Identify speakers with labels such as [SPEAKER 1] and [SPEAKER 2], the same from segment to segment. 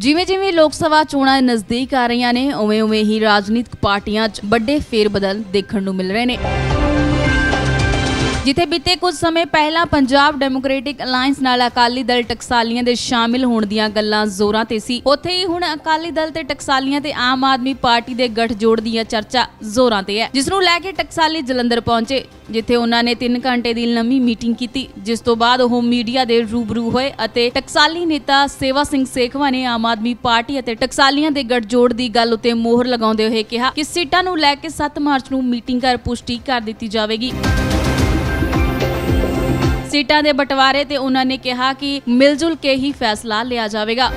[SPEAKER 1] ਜਿਵੇਂ ਜਿਵੇਂ ਲੋਕ ਸਭਾ ਚੋਣਾਂ ਨਜ਼ਦੀਕ ਆ ਰਹੀਆਂ ਨੇ, ਉਵੇਂ ਉਵੇਂ ਹੀ ਰਾਜਨੀਤਿਕ ਪਾਰਟੀਆਂ 'ਚ ਵੱਡੇ ਫੇਰਬਦਲ ਦੇਖਣ ਨੂੰ ਮਿਲ ਰਹੇ ਨੇ। ਜਿੱਥੇ ਬੀਤੇ ਕੁਝ ਸਮੇਂ ਪਹਿਲਾਂ ਪੰਜਾਬ ਡੈਮੋਕ੍ਰੈਟਿਕ ਅਲਾਈਅੰਸ ਨਾਲ ਅਕਾਲੀ ਦਲ ਟਕਸਾਲੀਆਂ ਦੇ ਸ਼ਾਮਿਲ ਹੋਣ ਦੀਆਂ ਗੱਲਾਂ ਜ਼ੋਰਾਂ ਤੇ ਸੀ। ਉੱਥੇ ਹੀ ਹੁਣ ਅਕਾਲੀ ਦਲ ਤੇ ਟਕਸਾਲੀਆਂ ਤੇ ਆਮ ਆਦਮੀ ਪਾਰਟੀ ਦੇ ਗੱਠਜੋੜ ਦੀਆਂ ਚਰਚਾ ਜ਼ੋਰਾਂ ਤੇ ਹੈ। ਜਿਸ ਨੂੰ ਲੈ ਕੇ ਟਕਸਾਲੀ ਜਲੰਧਰ ਪਹੁੰਚੇ, ਜਿੱਥੇ ਉਹਨਾਂ ਨੇ 3 ਘੰਟੇ ਦੀ ਲੰਮੀ ਮੀਟਿੰਗ ਕੀਤੀ, ਜਿਸ ਤੋਂ ਬਾਅਦ ਉਹ ਮੀਡੀਆ ਦੇ ਰੂਬਰੂ ਹੋਏ ਅਤੇ ਟਕਸਾਲੀ ਨੇਤਾ ਸੇਵਾ ਸਿੰਘ ਸੇਖਵਾ ਨੇ ਆਮ ਆਦਮੀ ਪਾਰਟੀ ਅਤੇ ਟਕਸਾਲੀਆਂ ਦੇ ਗੱਠਜੋੜ ਦੀ ਗੱਲ ਉਤੇ ਮੋਹਰ ਲਗਾਉਂਦੇ ਹੋਏ ਕਿਹਾ ਕਿ ਸੀਟਾਂ ਨੂੰ ਲੈ ਕੇ 7 ਮਾਰਚ ਨੂੰ ਮੀਟਿੰਗ ਕਰ ਪੁਸ਼ਟੀ ਕਰ ਦਿੱਤੀ ਜਾਵੇਗੀ। ਸੀਟਾਂ ਦੇ ਬਟਵਾਰੇ ਤੇ ਉਹਨਾਂ ਨੇ ਕਿਹਾ ਕਿ ਮਿਲਜੁਲ ਕੇ ਹੀ ਫੈਸਲਾ ਲਿਆ ਜਾਵੇਗਾ।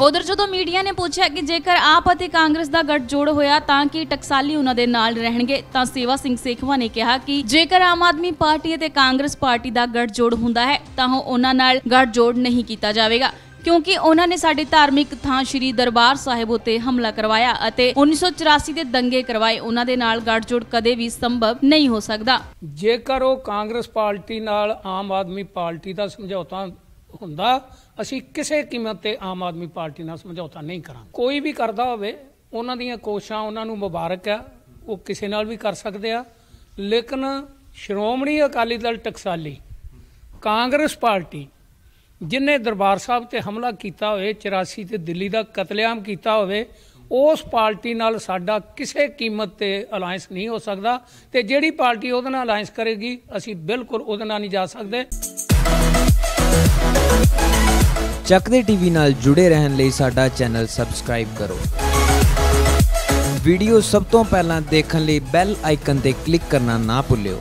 [SPEAKER 1] ਉਧਰ ਜਦੋਂ ਮੀਡੀਆ ਨੇ ਪੁੱਛਿਆ ਕਿ ਜੇਕਰ ਆਪ ਅਤੇ ਕਾਂਗਰਸ ਦਾ ਗੱਠਜੋੜ ਹੋਇਆ ਤਾਂ ਕਿ ਟਕਸਾਲੀ ਉਹਨਾਂ ਦੇ ਨਾਲ ਰਹਿਣਗੇ, ਤਾਂ ਸੇਵਾ ਸਿੰਘ ਸੇਖਵਾ ਨੇ ਕਿਹਾ ਕਿ ਜੇਕਰ ਆਮ ਆਦਮੀ ਪਾਰਟੀ ਅਤੇ ਕਾਂਗਰਸ ਪਾਰਟੀ ਦਾ ਗੱਠਜੋੜ ਹੁੰਦਾ ਹੈ, ਤਾਂ ਉਹ ਉਹਨਾਂ ਨਾਲ ਗੱਠਜੋੜ ਨਹੀਂ ਕੀਤਾ ਜਾਵੇਗਾ। ਕਿਉਂਕਿ ਉਹਨਾਂ ਨੇ ਸਾਡੀ ਧਾਰਮਿਕ ਥਾਂ ਸ੍ਰੀ ਦਰਬਾਰ ਸਾਹਿਬ ਉਤੇ ਹਮਲਾ ਕਰਵਾਇਆ ਅਤੇ 1984 ਦੇ ਦੰਗੇ ਕਰਵਾਏ। ਉਹਨਾਂ ਦੇ ਨਾਲ ਗੱਠਜੋੜ ਕਦੇ ਵੀ ਸੰਭਵ ਨਹੀਂ ਹੋ ਸਕਦਾ।
[SPEAKER 2] ਜੇਕਰ ਉਹ ਕਾਂਗਰਸ ਪਾਰਟੀ ਨਾਲ ਆਮ ਆਦਮੀ ਪਾਰਟੀ ਦਾ ਸਮਝੌਤਾ ਹੁੰਦਾ, ਅਸੀਂ ਕਿਸੇ ਕੀਮਤ ਤੇ ਆਮ ਆਦਮੀ ਪਾਰਟੀ ਨਾਲ ਸਮਝੌਤਾ ਨਹੀਂ ਕਰਾਂਗੇ। ਕੋਈ ਵੀ ਕਰਦਾ ਹੋਵੇ, ਉਹਨਾਂ ਦੀਆਂ ਕੋਸ਼ਿਸ਼ਾਂ ਉਹਨਾਂ ਨੂੰ ਮੁਬਾਰਕ ਆ, ਉਹ ਕਿਸੇ ਨਾਲ ਵੀ ਕਰ ਸਕਦੇ ਆ। ਲੇਕਿਨ ਸ਼੍ਰੋਮਣੀ ਅਕਾਲੀ ਦਲ ਟਕਸਾਲੀ, ਕਾਂਗਰਸ ਪਾਰਟੀ ਜਿਨੇ ਦਰਬਾਰ ਸਾਹਿਬ ਤੇ ਹਮਲਾ ਕੀਤਾ ਹੋਵੇ 84 ਤੇ ਦਿੱਲੀ ਦਾ ਕਤਲੇਆਮ ਕੀਤਾ ਹੋਵੇ, ਉਸ ਪਾਰਟੀ ਨਾਲ ਸਾਡਾ ਕਿਸੇ ਕੀਮਤ ਤੇ ਅਲਾਈਅੰਸ ਨਹੀਂ ਹੋ ਸਕਦਾ ਤੇ ਜਿਹੜੀ ਪਾਰਟੀ ਉਹਦੇ ਨਾਲ ਅਲਾਈਅੰਸ ਕਰੇਗੀ, ਅਸੀਂ ਬਿਲਕੁਲ ਉਹਦੇ ਨਾਲ ਨਹੀਂ ਜਾ ਸਕਦੇ।
[SPEAKER 3] ਚੱਕਦੇ ਟੀਵੀ ਨਾਲ ਜੁੜੇ ਰਹਿਣ ਲਈ ਸਾਡਾ ਚੈਨਲ ਸਬਸਕ੍ਰਾਈਬ ਕਰੋ। ਵੀਡੀਓ ਸਭ ਤੋਂ ਪਹਿਲਾਂ ਦੇਖਣ ਲਈ ਬੈਲ ਆਈਕਨ ਤੇ ਕਲਿੱਕ ਕਰਨਾ ਨਾ ਭੁੱਲਿਓ।